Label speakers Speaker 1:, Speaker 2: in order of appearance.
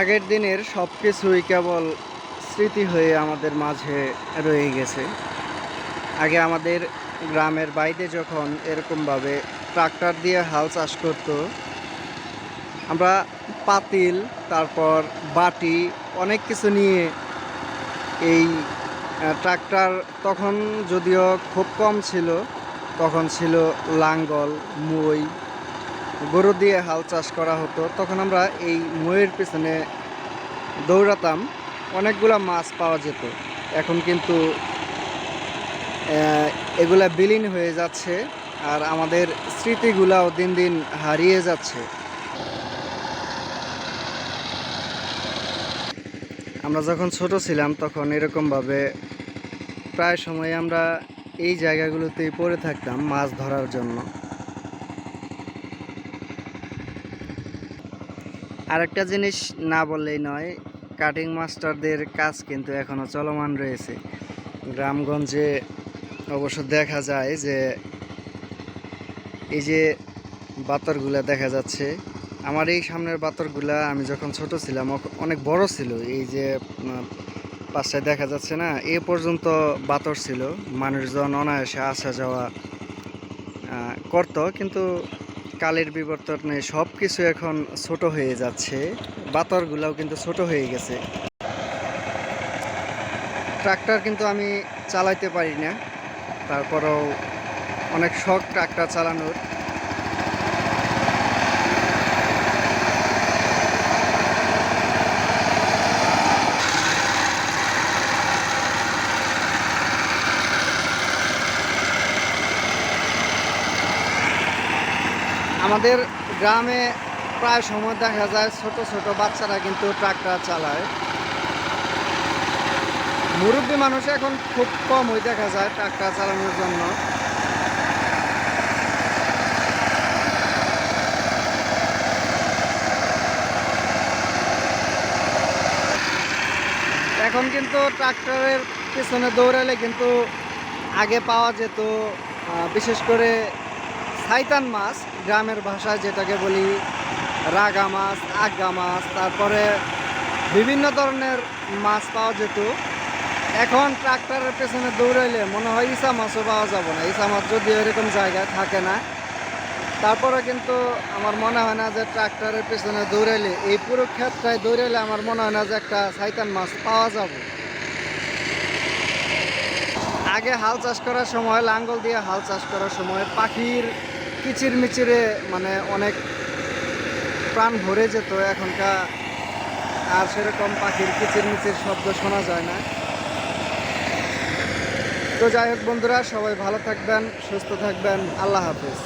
Speaker 1: আগের দিনের সব কিছুই কেবল স্মৃতি হয়ে আমাদের মাঝে রয়ে গেছে। আগে আমাদের গ্রামের বাইরে যখন এরকমভাবে ট্রাক্টর দিয়ে হাল চাষ করতো, আমরা পাতিল, তারপর বাটি, অনেক কিছু নিয়ে এই ট্রাক্টর তখন যদিও খুব কম ছিল, তখন ছিল লাঙ্গল, মই গরু দিয়ে হাল চাষ করা হতো, তখন আমরা এই মইয়ের পিছনে দৌড়াতাম, অনেকগুলা মাছ পাওয়া যেত। এখন কিন্তু এগুলা বিলীন হয়ে যাচ্ছে আর আমাদের স্মৃতিগুলাও দিন দিন হারিয়ে যাচ্ছে। আমরা যখন ছোট ছিলাম, তখন এরকমভাবে প্রায় সময় আমরা এই জায়গাগুলোতেই পড়ে থাকতাম মাছ ধরার জন্য। আরেকটা জিনিস না বললেই নয় কাটিং মাস্টারদের কাজ কিন্তু এখনও চলমান রয়েছে। গ্রামগঞ্জে অবশ্য দেখা যায় যে এই যে বাতরগুলা দেখা যাচ্ছে আমার এই সামনের বাতরগুলা আমি যখন ছোট ছিলাম অনেক বড় ছিল এই যে উম, পাশটায় দেখা যাচ্ছে না এ পর্যন্ত বাতর ছিল মানুষজন অনায়াসে আসা যাওয়া করতো কিন্তু কালের বিবর্তনে সব কিছু এখন ছোট হয়ে যাচ্ছে। বাতরগুলাও কিন্তু ছোট হয়ে গেছে। ট্রাক্টর কিন্তু আমি চালাইতে পারি না। তারপরেও অনেক শখ ট্রাক্টর চালানোর। আমাদের গ্রামে প্রায় সময় দেখা যায় ছোট ছোট বাচ্চারা কিন্তু ট্রাক্টর চালায়। মুরব্বী মানুষ এখন খুব কমই দেখা যায় ট্রাক্টর চালানোর জন্য। এখন কিন্তু ট্রাক্টরের পেছনে দৌড়ালে কিন্তু আগে পাওয়া যেত বিশেষ করে সাইতান মাছ, গ্রামের ভাষায় যেটাকে বলি, রাগা মাছ, আগা মাছ, তারপরে বিভিন্ন ধরনের মাছ পাওয়া যেত। এখন ট্রাক্টরের পেছনে দৌড়াইলে মনে হয় ইসা মাছও পাওয়া যাবে না। ইসা মাছ যদি এরকম জায়গায় থাকে না, তারপরে কিন্তু আমার মনে হয় না যে ট্রাক্টরের পেছনে দৌড়াইলে, এই পুরো ক্ষেত্রটায় দৌড়াইলে আমার মনে হয় না যে একটা সাইতান মাছ পাওয়া যাবে। আগে হাল চাষ করার সময়, লাঙ্গল দিয়ে হাল চাষ করার সময় পাখির কিচির মিচিরে মানে অনেক প্রাণ ভরে যেত এখনকার, আর সেরকম পাখির কিচির মিচির শব্দ শোনা যায় না। তো যাই হোক বন্ধুরা, সবাই ভালো থাকবেন, সুস্থ থাকবেন, আল্লাহ হাফিজ।